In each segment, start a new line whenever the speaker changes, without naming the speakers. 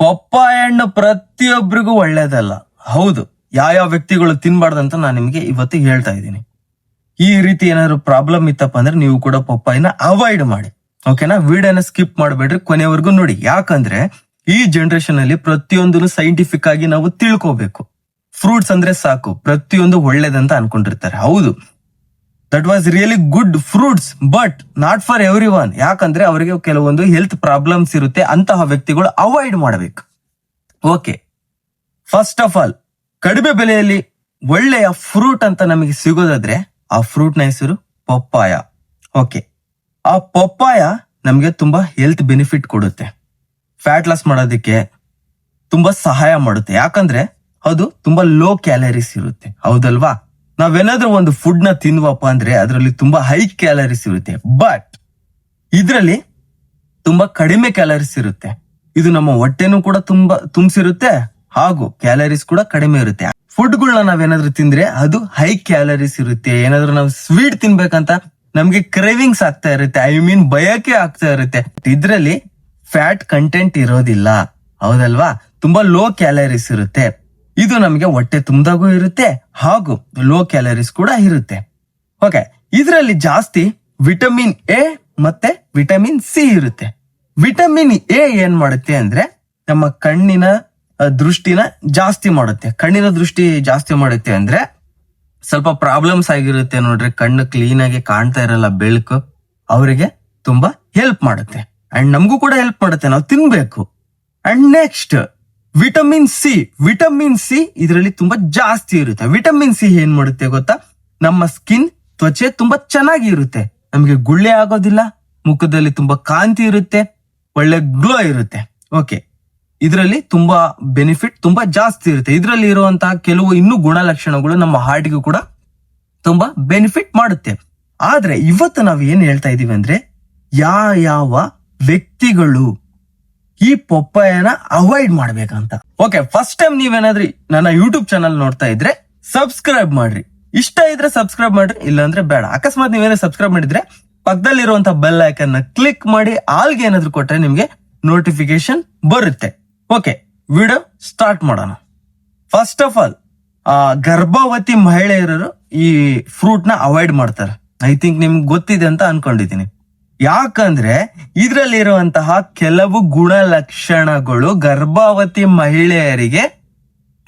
Papaya ಹಣ್ಣು ಪ್ರತಿಯೊಬ್ಬರಿಗೂ ಒಳ್ಳೇದಲ್ಲ. ಹೌದು ಯಾವ ಯಾವ ವ್ಯಕ್ತಿಗಳು ತಿನ್ಬಾರ್ದಂತ ನಾನು ನಿಮಗೆ ಇವತ್ತು ಹೇಳ್ತಾ ಇದ್ದೀನಿ. ಈ ರೀತಿ ಏನಾದ್ರು ಪ್ರಾಬ್ಲಮ್ ಇತ್ತಪ್ಪ ಅಂದ್ರೆ ನೀವು ಕೂಡ ಪಪ್ಪಾಯಿನ ಅವಾಯ್ಡ್ ಮಾಡಿ. ಓಕೆನಾ ವಿಡಿಯೋನ ಸ್ಕಿಪ್ ಮಾಡಬೇಡ್ರಿ, ಕೊನೆವರೆಗೂ ನೋಡಿ. ಯಾಕಂದ್ರೆ ಈ ಜನರೇಷನ್ ಅಲ್ಲಿ ಪ್ರತಿಯೊಂದನ್ನು ಸೈಂಟಿಫಿಕ್ ಆಗಿ ನಾವು ತಿಳ್ಕೋಬೇಕು. ಫ್ರೂಟ್ಸ್ ಅಂದ್ರೆ ಸಾಕು, ಪ್ರತಿಯೊಂದು ಒಳ್ಳೇದಂತ ಅನ್ಕೊಂಡಿರ್ತಾರೆ. ಹೌದು that was really good fruits but not for everyone ಯಾಕಂದ್ರೆ ಅವರಿಗೆ ಕೆಲವೊಂದು ಹೆಲ್ತ್ ಪ್ರಾಬ್ಲಮ್ಸ್ ಇರುತ್ತೆ, ಅಂತಹ ವ್ಯಕ್ತಿಗಳು ಅವಾಯ್ಡ್ ಮಾಡಬೇಕು. ಓಕೆ ಫಸ್ಟ್ ಆಫ್ ಆಲ್ ಕಡಿಮೆ ಬೆಲೆಯಲ್ಲಿ ಒಳ್ಳೆಯ ಫ್ರೂಟ್ ಅಂತ ನಮಗೆ ಸಿಗೋದಾದ್ರೆ ಆ ಫ್ರೂಟ್ನ ಹೆಸರು ಪಪ್ಪಾಯ. ಓಕೆ ಆ ಪಪ್ಪಾಯ ನಮಗೆ ತುಂಬಾ ಹೆಲ್ತ್ ಬೆನಿಫಿಟ್ ಕೊಡುತ್ತೆ. ಫ್ಯಾಟ್ ಲಾಸ್ ಮಾಡೋದಕ್ಕೆ ತುಂಬಾ ಸಹಾಯ ಮಾಡುತ್ತೆ. ಯಾಕಂದ್ರೆ ಅದು ತುಂಬಾ ಲೋ ಕ್ಯಾಲರೀಸ್ ಇರುತ್ತೆ. ಹೌದಲ್ವಾ? ನಾವೇನಾದ್ರೂ ಒಂದು ಫುಡ್ನ ತಿನ್ವಪ್ಪ ಅಂದ್ರೆ ಅದರಲ್ಲಿ ತುಂಬಾ ಹೈ ಕ್ಯಾಲರೀಸ್ ಇರುತ್ತೆ. ಬಟ್ ಇದರಲ್ಲಿ ತುಂಬಾ ಕಡಿಮೆ ಕ್ಯಾಲರೀಸ್ ಇರುತ್ತೆ. ಇದು ನಮ್ಮ ಹೊಟ್ಟೆನೂ ಕೂಡ ತುಂಬಾ ತುಂಬಿಸಿರುತ್ತೆ. ಹಾಗೂ ಕ್ಯಾಲರೀಸ್ ಕೂಡ ಕಡಿಮೆ ಇರುತ್ತೆ. ಫುಡ್ಗಳನ್ನ ನಾವೇನಾದ್ರೂ ತಿಂದ್ರೆ ಅದು ಹೈ ಕ್ಯಾಲರೀಸ್ ಇರುತ್ತೆ. ಏನಾದ್ರೂ ನಾವು ಸ್ವೀಟ್ ತಿನ್ಬೇಕಂತ ನಮ್ಗೆ ಕ್ರೇವಿಂಗ್ಸ್ ಆಗ್ತಾ ಇರುತ್ತೆ. ಐ ಮೀನ್ ಬಯಕೆ ಆಗ್ತಾ ಇರುತ್ತೆ. ಇದ್ರಲ್ಲಿ ಫ್ಯಾಟ್ ಕಂಟೆಂಟ್ ಇರೋದಿಲ್ಲ. ಹೌದಲ್ವಾ? ತುಂಬಾ ಲೋ ಕ್ಯಾಲರೀಸ್ ಇರುತ್ತೆ. ಇದು ನಮಗೆ ಹೊಟ್ಟೆ ತುಂಬ್ದಾಗೂ ಇರುತ್ತೆ ಹಾಗೂ ಲೋ ಕ್ಯಾಲರೀಸ್ ಕೂಡ ಇರುತ್ತೆ. ಓಕೆ ಇದರಲ್ಲಿ ಜಾಸ್ತಿ ವಿಟಮಿನ್ ಎ ಮತ್ತೆ ವಿಟಮಿನ್ ಸಿ ಇರುತ್ತೆ. ವಿಟಮಿನ್ ಎ ಏನ್ ಮಾಡುತ್ತೆ ಅಂದ್ರೆ ನಮ್ಮ ಕಣ್ಣಿನ ದೃಷ್ಟಿನ ಜಾಸ್ತಿ ಮಾಡುತ್ತೆ. ಕಣ್ಣಿನ ದೃಷ್ಟಿ ಜಾಸ್ತಿ ಮಾಡುತ್ತೆ ಅಂದ್ರೆ ಸ್ವಲ್ಪ ಪ್ರಾಬ್ಲಮ್ಸ್ ಆಗಿರುತ್ತೆ ನೋಡ್ರಿ. ಕಣ್ಣು ಕ್ಲೀನ್ ಆಗಿ ಕಾಣ್ತಾ ಇರಲ್ಲ ಬೆಳಕು, ಅವರಿಗೆ ತುಂಬಾ ಹೆಲ್ಪ್ ಮಾಡುತ್ತೆ. ಅಂಡ್ ನಮಗೂ ಕೂಡ ಹೆಲ್ಪ್ ಮಾಡುತ್ತೆ. ನಾವು ತಿನ್ಬೇಕು. And next vitamin C. Vitamin C ಇದರಲ್ಲಿ ತುಂಬಾ ಜಾಸ್ತಿ ಇರುತ್ತೆ. ವಿಟಮಿನ್ ಸಿ ಏನ್ ಮಾಡುತ್ತೆ ಗೊತ್ತಾ? ನಮ್ಮ ಸ್ಕಿನ್ ತ್ವಚೆ ತುಂಬಾ ಚೆನ್ನಾಗಿ ಇರುತ್ತೆ ನಮಗೆ ಗುಳ್ಳೆ ಆಗೋದಿಲ್ಲ, ಮುಖದಲ್ಲಿ ತುಂಬಾ ಕಾಂತಿ ಇರುತ್ತೆ, ಒಳ್ಳೆ ಗ್ಲೋ ಇರುತ್ತೆ. ಓಕೆ. ಇದರಲ್ಲಿ ತುಂಬಾ ಬೆನಿಫಿಟ್ ತುಂಬಾ ಜಾಸ್ತಿ ಇರುತ್ತೆ. ಇದರಲ್ಲಿ ಇರುವಂತಹ ಕೆಲವು ಇನ್ನೂ ಗುಣಲಕ್ಷಣಗಳು ನಮ್ಮ ಹಾರ್ಟ್ಗೂ ಕೂಡ ತುಂಬಾ ಬೆನಿಫಿಟ್ ಮಾಡುತ್ತೆ. ಆದ್ರೆ ಇವತ್ತು ನಾವು ಏನ್ ಹೇಳ್ತಾ ಇದೀವಿ ಅಂದ್ರೆ ಯಾವ ಯಾವ ವ್ಯಕ್ತಿಗಳು ಈ ಪಪ್ಪಾಯನ ಅವಾಯ್ಡ್ ಮಾಡ್ಬೇಕಂತ. ಓಕೆ ಫಸ್ಟ್ ಟೈಮ್ ನೀವೇನಾದ್ರಿ ನನ್ನ ಯೂಟ್ಯೂಬ್ ಚಾನಲ್ ನೋಡ್ತಾ ಇದ್ರೆ ಸಬ್ಸ್ಕ್ರೈಬ್ ಮಾಡ್ರಿ. ಇಷ್ಟ ಇದ್ರೆ ಸಬ್ಸ್ಕ್ರೈಬ್ ಮಾಡ್ರಿ, ಇಲ್ಲಾಂದ್ರೆ ಬೇಡ. ಅಕಸ್ಮಾತ್ ನೀವೇನೇ ಸಬ್ಸ್ಕ್ರೈಬ್ ಮಾಡಿದ್ರೆ ಪಕ್ಕದಲ್ಲಿರುವಂತ ಬೆಲ್ ಐಕನ್ನ ಕ್ಲಿಕ್ ಮಾಡಿ, ಆಲ್ಗೆ ಏನಾದ್ರು ಕೊಟ್ರೆ ನಿಮ್ಗೆ ನೋಟಿಫಿಕೇಶನ್ ಬರುತ್ತೆ. ಓಕೆ ವಿಡಿಯೋ ಸ್ಟಾರ್ಟ್ ಮಾಡೋಣ. ಫಸ್ಟ್ ಆಫ್ ಆಲ್ ಗರ್ಭವತಿ ಮಹಿಳೆಯರು ಈ ಫ್ರೂಟ್ನ ಅವಾಯ್ಡ್ ಮಾಡ್ತಾರೆ. ಐ ಥಿಂಕ್ ನಿಮ್ಗೆ ಗೊತ್ತಿದೆ ಅಂತ ಅನ್ಕೊಂಡಿದ್ದೀನಿ. ಯಾಕಂದ್ರೆ ಇದರಲ್ಲಿರುವಂತಹ ಕೆಲವು ಗುಣಲಕ್ಷಣಗಳು ಗರ್ಭಾವತಿ ಮಹಿಳೆಯರಿಗೆ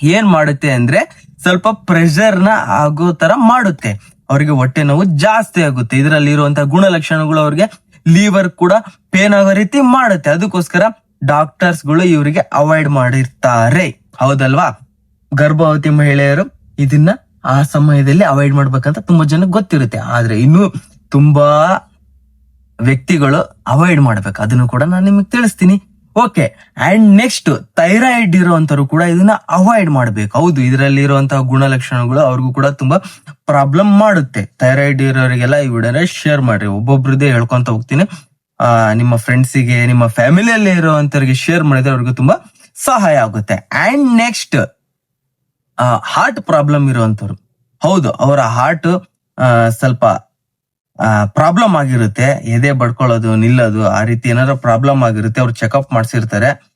ಏನ್ ಮಾಡುತ್ತೆ ಅಂದ್ರೆ ಸ್ವಲ್ಪ ಪ್ರೆಷರ್ನ ಆಗೋ ತರ ಮಾಡುತ್ತೆ. ಅವರಿಗೆ ಹೊಟ್ಟೆ ನೋವು ಜಾಸ್ತಿ ಆಗುತ್ತೆ. ಇದರಲ್ಲಿ ಇರುವಂತಹ ಗುಣಲಕ್ಷಣಗಳು ಅವ್ರಿಗೆ ಲೀವರ್ ಕೂಡ ಪೇನ್ ಆಗೋ ರೀತಿ ಮಾಡುತ್ತೆ. ಅದಕ್ಕೋಸ್ಕರ ಡಾಕ್ಟರ್ಸ್ಗಳು ಇವರಿಗೆ ಅವಾಯ್ಡ್ ಮಾಡಿರ್ತಾರೆ. ಹೌದಲ್ವಾ? ಗರ್ಭವತಿ ಮಹಿಳೆಯರು ಇದನ್ನ ಆ ಸಮಯದಲ್ಲಿ ಅವಾಯ್ಡ್ ಮಾಡ್ಬೇಕಂತ ತುಂಬಾ ಜನಕ್ಕೆ ಗೊತ್ತಿರುತ್ತೆ. ಆದ್ರೆ ಇನ್ನು ತುಂಬಾ ವ್ಯಕ್ತಿಗಳು ಅವಾಯ್ಡ್ ಮಾಡ್ಬೇಕು. ಅದನ್ನು ಕೂಡ ನಾನು ನಿಮಗೆ ತಿಳಿಸ್ತೀನಿ. ಓಕೆ ಅಂಡ್ ನೆಕ್ಸ್ಟ್ ಥೈರಾಯ್ಡ್ ಇರುವಂತರು ಕೂಡ ಇದನ್ನ ಅವಾಯ್ಡ್ ಮಾಡ್ಬೇಕು. ಹೌದು ಇದರಲ್ಲಿ ಇರುವಂತಹ ಗುಣಲಕ್ಷಣಗಳು ಅವ್ರಿಗೂ ಕೂಡ ತುಂಬಾ ಪ್ರಾಬ್ಲಮ್ ಮಾಡುತ್ತೆ. ಥೈರಾಯ್ಡ್ ಇರೋರಿಗೆಲ್ಲ ಈ ವಿಡಿಯೋನ ಶೇರ್ ಮಾಡ್ರಿ. ಒಬ್ಬೊಬ್ರದ್ದೇ ಹೇಳ್ಕೊಂತ ಹೋಗ್ತೀನಿ. ನಿಮ್ಮ ಫ್ರೆಂಡ್ಸಿಗೆ ನಿಮ್ಮ ಫ್ಯಾಮಿಲಿಯಲ್ಲಿ ಇರುವಂತವ್ರಿಗೆ ಶೇರ್ ಮಾಡಿದ್ರೆ ಅವ್ರಿಗೂ ತುಂಬಾ ಸಹಾಯ ಆಗುತ್ತೆ. ಅಂಡ್ ನೆಕ್ಸ್ಟ್ ಹಾರ್ಟ್ ಪ್ರಾಬ್ಲಮ್ ಇರುವಂತವ್ರು. ಹೌದು, ಅವರ ಹಾರ್ಟ್ ಸ್ವಲ್ಪ ಪ್ರಾಬ್ಲಮ್ ಆಗಿರುತ್ತೆ. ಎದೆ ಬಡ್ಕೊಳ್ಳೋದು, ನಿಲ್ಲೋದು, ಆ ರೀತಿ ಏನಾದ್ರು ಪ್ರಾಬ್ಲಮ್ ಆಗಿರುತ್ತೆ, ಅವ್ರು ಚೆಕಪ್ ಮಾಡ್ಸಿರ್ತಾರೆ.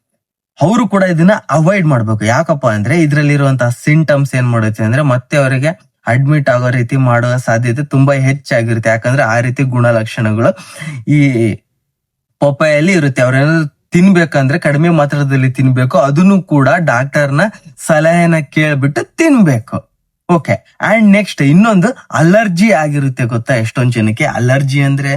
ಅವರು ಕೂಡ ಇದನ್ನ ಅವಾಯ್ಡ್ ಮಾಡ್ಬೇಕು. ಯಾಕಪ್ಪ ಅಂದ್ರೆ ಇದ್ರಲ್ಲಿರುವಂತಹ ಸಿಂಟಮ್ಸ್ ಏನ್ ಮಾಡುತ್ತೆ ಅಂದ್ರೆ ಮತ್ತೆ ಅವರಿಗೆ ಅಡ್ಮಿಟ್ ಆಗೋ ರೀತಿ ಮಾಡುವ ಸಾಧ್ಯತೆ ತುಂಬಾ ಹೆಚ್ಚಾಗಿರುತ್ತೆ. ಯಾಕಂದ್ರೆ ಆ ರೀತಿ ಗುಣಲಕ್ಷಣಗಳು ಈ ಪಪ್ಪಾಯಲ್ಲಿ ಇರುತ್ತೆ. ಅವ್ರೇನಾದ್ರು ತಿನ್ಬೇಕಂದ್ರೆ ಕಡಿಮೆ ಮಾತ್ರದಲ್ಲಿ ತಿನ್ಬೇಕು. ಅದನ್ನು ಕೂಡ ಡಾಕ್ಟರ್ನ ಸಲಹೆನ ಕೇಳ್ಬಿಟ್ಟು ತಿನ್ಬೇಕು. ಓಕೆ ಅಂಡ್ ನೆಕ್ಸ್ಟ್ ಇನ್ನೊಂದು ಅಲರ್ಜಿ ಆಗಿರುತ್ತೆ ಗೊತ್ತಾ? ಎಷ್ಟೊಂದ್ ಜನಕ್ಕೆ ಅಲರ್ಜಿ ಅಂದ್ರೆ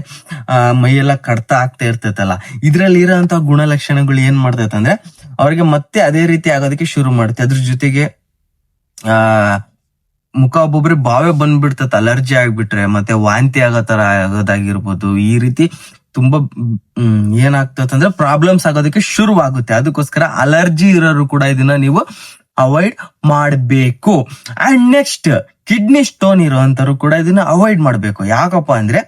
ಮೈಯೆಲ್ಲ ಕಡ್ತ ಆಗ್ತಾ ಇರ್ತೈತಲ್ಲ. ಇದ್ರಲ್ಲಿ ಇರೋಂತ ಗುಣಲಕ್ಷಣಗಳು ಏನ್ ಮಾಡ್ತೈತೆ ಅಂದ್ರೆ ಅವ್ರಿಗೆ ಮತ್ತೆ ಅದೇ ರೀತಿ ಆಗೋದಕ್ಕೆ ಶುರು ಮಾಡುತ್ತೆ. ಅದ್ರ ಜೊತೆಗೆ ಆ ಮುಖ ಒಬ್ಬೊಬ್ರಿಗೆ ಬಾವೆ ಬಂದ್ಬಿಡ್ತೈತೆ ಅಲರ್ಜಿ ಆಗ್ಬಿಟ್ರೆ. ಮತ್ತೆ ವಾಂತಿ ಆಗೋ ತರ ಆಗೋದಾಗಿರ್ಬೋದು. ಈ ರೀತಿ ತುಂಬಾ ಹ್ಮ್, ಏನಾಗ್ತದೆ ಅಂದ್ರೆ ಪ್ರಾಬ್ಲಮ್ಸ್ ಆಗೋದಕ್ಕೆ ಶುರುವಾಗುತ್ತೆ. ಅದಕ್ಕೋಸ್ಕರ ಅಲರ್ಜಿ ಇರೋರು ಕೂಡ ಇದನ್ನ ನೀವು ಅವಾಯ್ಡ್ ಮಾಡಬೇಕು. ಅಂಡ್ ನೆಕ್ಸ್ಟ್ ಕಿಡ್ನಿ ಸ್ಟೋನ್ ಇರೋಂತರು ಕೂಡ ಇದನ್ನ ಅವಾಯ್ಡ್ ಮಾಡಬೇಕು. ಯಾಕಪ್ಪ ಅಂದ್ರೆ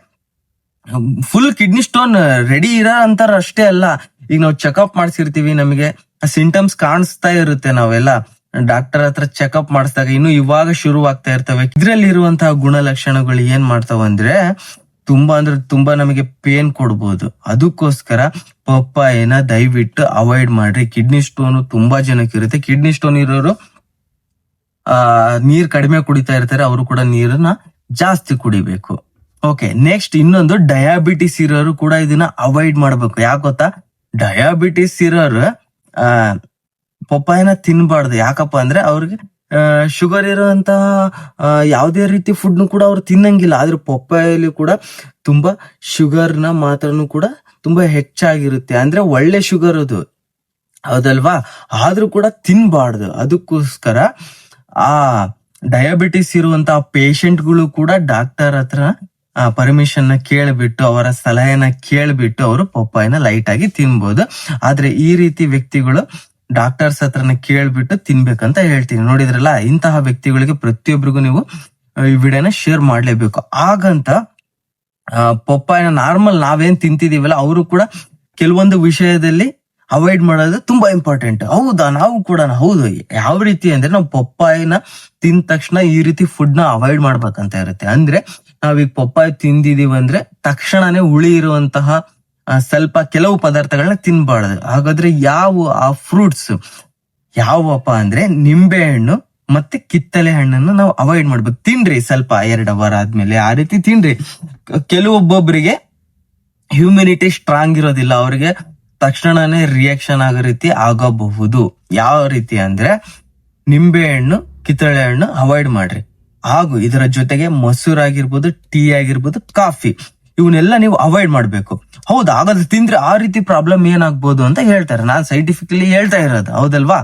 ಫುಲ್ ಕಿಡ್ನಿ ಸ್ಟೋನ್ ರೆಡಿ ಇರೋ ಅಂತಾರ ಅಷ್ಟೇ ಅಲ್ಲ. ಈಗ ನಾವು ಚೆಕಪ್ ಮಾಡ್ಸಿರ್ತೀವಿ ನಮಗೆ. ಸಿಂಟಮ್ಸ್ ಕಾಣಿಸ್ತಾ ಇರುತ್ತೆ ನಾವೆಲ್ಲ. ಡಾಕ್ಟರ್ ಹತ್ರ ಚೆಕಪ್ ಮಾಡಿಸಿದಾಗ ಇನ್ನು ಇವಾಗ ಶುರು ಆಗ್ತಾ ಇರ್ತವೆ. ಇದ್ರಲ್ಲಿ ಇರುವಂತಹ ಗುಣಲಕ್ಷಣಗಳು ಏನ್ ಮಾಡ್ತಾವ ಅಂದ್ರೆ ತುಂಬಾ ಅಂದ್ರೆ ತುಂಬಾ ನಮಗೆ ಪೇನ್ ಕೊಡ್ಬೋದು. ಅದಕ್ಕೋಸ್ಕರ ಪಪ್ಪಾಯಿನ ದಯವಿಟ್ಟು ಅವಾಯ್ಡ್ ಮಾಡ್ರಿ. ಕಿಡ್ನಿ ಸ್ಟೋನ್ ತುಂಬಾ ಜನಕ್ಕೆ ಇರುತ್ತೆ. ಕಿಡ್ನಿ ಸ್ಟೋನ್ ಇರೋರು, ಆ, ನೀರ್ ಕಡಿಮೆ ಕುಡಿತಾ ಇರ್ತಾರೆ, ಅವರು ಕೂಡ ನೀರನ್ನ ಜಾಸ್ತಿ ಕುಡಿಬೇಕು. ಓಕೆ ನೆಕ್ಸ್ಟ್ ಇನ್ನೊಂದು ಡಯಾಬಿಟಿಸ್ ಇರೋರು ಕೂಡ ಇದನ್ನ ಅವಾಯ್ಡ್ ಮಾಡ್ಬೇಕು. ಯಾಕೆ ಗೊತ್ತಾ? ಡಯಾಬಿಟಿಸ್ ಇರೋರು, ಆ ಪಪ್ಪಾಯನ ತಿನ್ಬಾರ್ದು. ಯಾಕಪ್ಪ ಅಂದ್ರೆ ಅವ್ರಿಗೆ ಶುಗರ್ ಇರೋಂತಹ ಯಾವುದೇ ರೀತಿ ಫುಡ್ನು ಕೂಡ ಅವ್ರು ತಿನ್ನಂಗಿಲ್ಲ. ಆದ್ರೆ ಪಪ್ಪಾಯಲ್ಲಿ ಕೂಡ ತುಂಬಾ ಶುಗರ್ನ ಮಾತ್ರನು ಕೂಡ ತುಂಬಾ ಹೆಚ್ಚಾಗಿರುತ್ತೆ. ಅಂದ್ರೆ ಒಳ್ಳೆ ಶುಗರ್ ಅದು. ಹೌದಲ್ವಾ? ಆದ್ರೂ ಕೂಡ ತಿನ್ಬಾರ್ದು. ಅದಕ್ಕೋಸ್ಕರ, ಆ ಡಯಾಬಿಟಿಸ್ ಇರುವಂತಹ ಪೇಷಂಟ್ಗಳು ಕೂಡ ಡಾಕ್ಟರ್ ಹತ್ರ ಪರ್ಮಿಷನ್ನ ಕೇಳಿಬಿಟ್ಟು, ಅವರ ಸಲಹೆನ ಕೇಳಿಬಿಟ್ಟು, ಅವರು ಪಪ್ಪಾಯನ ಲೈಟ್ ಆಗಿ ತಿನ್ಬೋದು. ಆದ್ರೆ ಈ ರೀತಿ ವ್ಯಕ್ತಿಗಳು ಡಾಕ್ಟರ್ಸ್ ಹತ್ರನ ಕೇಳ್ಬಿಟ್ಟು ತಿನ್ಬೇಕಂತ ಹೇಳ್ತೀನಿ. ನೋಡಿದ್ರಲ್ಲ, ಇಂತಹ ವ್ಯಕ್ತಿಗಳಿಗೆ ಪ್ರತಿಯೊಬ್ಬರಿಗೂ ನೀವು ಈ ವಿಡಿಯೋನ ಶೇರ್ ಮಾಡ್ಲೇಬೇಕು. ಹಾಗಂತ ಪಪ್ಪಾಯಿನ ನಾರ್ಮಲ್ ನಾವೇನ್ ತಿಂತಿದೀವಲ್ಲ, ಅವರು ಕೂಡ ಕೆಲವೊಂದು ವಿಷಯದಲ್ಲಿ ಅವಾಯ್ಡ್ ಮಾಡೋದು ತುಂಬಾ ಇಂಪಾರ್ಟೆಂಟ್. ಹೌದಾ? ನಾವು ಕೂಡ ಹೌದು. ಯಾವ ರೀತಿ ಅಂದ್ರೆ ನಾವು ಪಪ್ಪಾಯಿನ ತಿಂದ ತಕ್ಷಣ ಈ ರೀತಿ ಫುಡ್ನ ಅವಾಯ್ಡ್ ಮಾಡ್ಬೇಕಂತ ಇರುತ್ತೆ. ಅಂದ್ರೆ, ನಾವೀಗ ಪಪ್ಪಾಯಿ ತಿಂದಿದೀವಿ ಅಂದ್ರೆ ತಕ್ಷಣನೇ ಹುಳಿ ಇರುವಂತಹ ಸ್ವಲ್ಪ ಕೆಲವು ಪದಾರ್ಥಗಳನ್ನ ತಿನ್ಬಾರ್ದು. ಹಾಗಾದ್ರೆ ಯಾವ, ಆ ಫ್ರೂಟ್ಸ್ ಯಾವಪ್ಪ ಅಂದ್ರೆ ನಿಂಬೆ ಹಣ್ಣು ಮತ್ತೆ ಕಿತ್ತಲೆ ಹಣ್ಣನ್ನು ನಾವು ಅವಾಯ್ಡ್ ಮಾಡ್ಬೇಕು ತಿನ್ರಿ ಸ್ವಲ್ಪ, ಎರಡು ಅವರ್ ಆದ್ಮೇಲೆ ಆ ರೀತಿ ತಿನ್ರಿ. ಕೆಲವೊಬ್ಬೊಬ್ಬರಿಗೆ ಹ್ಯೂಮಿನಿಟಿ ಸ್ಟ್ರಾಂಗ್ ಇರೋದಿಲ್ಲ. ಅವರಿಗೆ ತಕ್ಷಣನೇ ರಿಯಾಕ್ಷನ್ ಆಗೋ ರೀತಿ ಆಗಬಹುದು. ಯಾವ ರೀತಿ ಅಂದ್ರೆ ನಿಂಬೆ ಹಣ್ಣು ಕಿತ್ತಳೆ ಹಣ್ಣು ಅವಾಯ್ಡ್ ಮಾಡ್ರಿ. ಹಾಗೂ ಇದರ ಜೊತೆಗೆ ಮೊಸರು ಆಗಿರ್ಬೋದು ಟೀ ಆಗಿರ್ಬೋದು, ಕಾಫಿ. ಇವನ್ನೆಲ್ಲ ನೀವು ಅವಾಯ್ಡ್ ಮಾಡಬೇಕು. ಹೌದು? ಹಾಗಾದ್ರೆ ತಿಂದ್ರೆ ಆ ರೀತಿ ಪ್ರಾಬ್ಲಮ್ ಏನಾಗ್ಬೋದು ಅಂತ ಹೇಳ್ತಾರೆ. ನಾನು ಸೈಂಟಿಫಿಕಲಿ ಹೇಳ್ತಾ ಇರೋದು. ಹೌದಲ್ವಾ?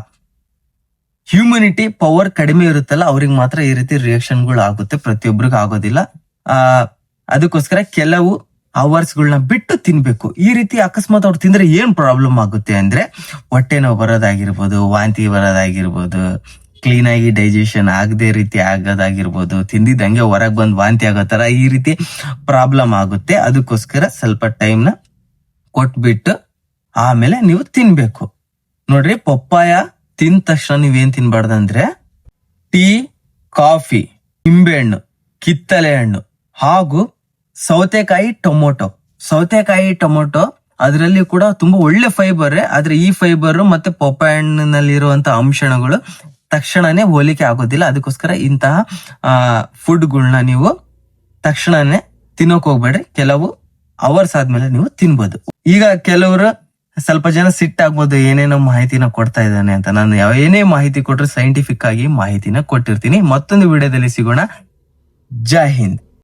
ಹ್ಯೂಮಿನಿಟಿ ಪವರ್ ಕಡಿಮೆ ಇರುತ್ತಲ್ಲ, ಅವ್ರಿಗೆ ಮಾತ್ರ ಈ ರೀತಿ ರಿಯಾಕ್ಷನ್ಗಳು ಆಗುತ್ತೆ. ಪ್ರತಿಯೊಬ್ಬರಿಗೂ ಆಗೋದಿಲ್ಲ. ಆ, ಅದಕ್ಕೋಸ್ಕರ ಕೆಲವು ಅವರ್ಸ್ ಗಳನ್ನ ಬಿಟ್ಟು ತಿನ್ಬೇಕು. ಈ ರೀತಿ ಅಕಸ್ಮಾತ್ ಅವ್ರು ತಿಂದ್ರೆ ಏನ್ ಪ್ರಾಬ್ಲಮ್ ಆಗುತ್ತೆ ಅಂದ್ರೆ ಹೊಟ್ಟೆ ನೋವು ಬರೋದಾಗಿರ್ಬೋದು, ವಾಂತಿ ಬರೋದಾಗಿರ್ಬೋದು ಕ್ಲೀನ್ ಆಗಿ ಡೈಜೆಷನ್ ಆಗದೆ ರೀತಿ ಆಗೋದಾಗಿರ್ಬೋದು. ತಿಂದಿದ್ದಂಗೆ ಹೊರಗ್ ಬಂದ್ ವಾಂತಿ ಆಗೋ ಥರ ಈ ರೀತಿ ಪ್ರಾಬ್ಲಮ್ ಆಗುತ್ತೆ. ಅದಕ್ಕೋಸ್ಕರ ಸ್ವಲ್ಪ ಟೈಮ್ನ ಕೊಟ್ಬಿಟ್ಟು ಆಮೇಲೆ ನೀವು ತಿನ್ಬೇಕು. ನೋಡ್ರಿ ಪಪ್ಪಾಯ ತಿಂದ ತಕ್ಷಣ ನೀವೇನ್ ತಿನ್ಬಾರ್ದಂದ್ರೆ ಟೀ, ಕಾಫಿ, ನಿಂಬೆಹಣ್ಣು ಕಿತ್ತಲೆ ಹಣ್ಣು ಹಾಗೂ ಸೌತೆಕಾಯಿ ಟೊಮೊಟೊ. ಸೌತೆಕಾಯಿ ಟೊಮೊಟೊ ಅದರಲ್ಲಿ ಕೂಡ ತುಂಬಾ ಒಳ್ಳೆ ಫೈಬರ್ ಆದ್ರೆ ಈ ಫೈಬರ್ ಮತ್ತೆ ಪಪ್ಪಾಯ ಹಣ್ಣಿನಲ್ಲಿರುವಂತಹ ಅಂಶಗಳು ತಕ್ಷಣನೇ ಹೋಲಿಕೆ ಆಗೋದಿಲ್ಲ. ಅದಕ್ಕೋಸ್ಕರ ಇಂತಹ ಫುಡ್ಗಳನ್ನ ನೀವು ತಕ್ಷಣನೇ ತಿನ್ನೋಕ್ ಹೋಗ್ಬೇಡ್ರಿ. ಕೆಲವು ಅವರ್ಸ್ ಆದ್ಮೇಲೆ ನೀವು ತಿನ್ಬೋದು. ಈಗ ಕೆಲವರು ಸ್ವಲ್ಪ ಜನ ಸಿಟ್ಟಾಗ್ಬೋದು ಏನೇನೋ ಮಾಹಿತಿನ ಕೊಡ್ತಾ ಇದ್ದಾನೆ ಅಂತ. ನಾನು ಯಾವ ಏನೇ ಮಾಹಿತಿ ಕೊಟ್ಟರು ಸೈಂಟಿಫಿಕ್ ಆಗಿ ಮಾಹಿತಿನ ಕೊಟ್ಟಿರ್ತೀನಿ. ಮತ್ತೊಂದು ವಿಡಿಯೋದಲ್ಲಿ ಸಿಗೋಣ. ಜೈ ಹಿಂದ್.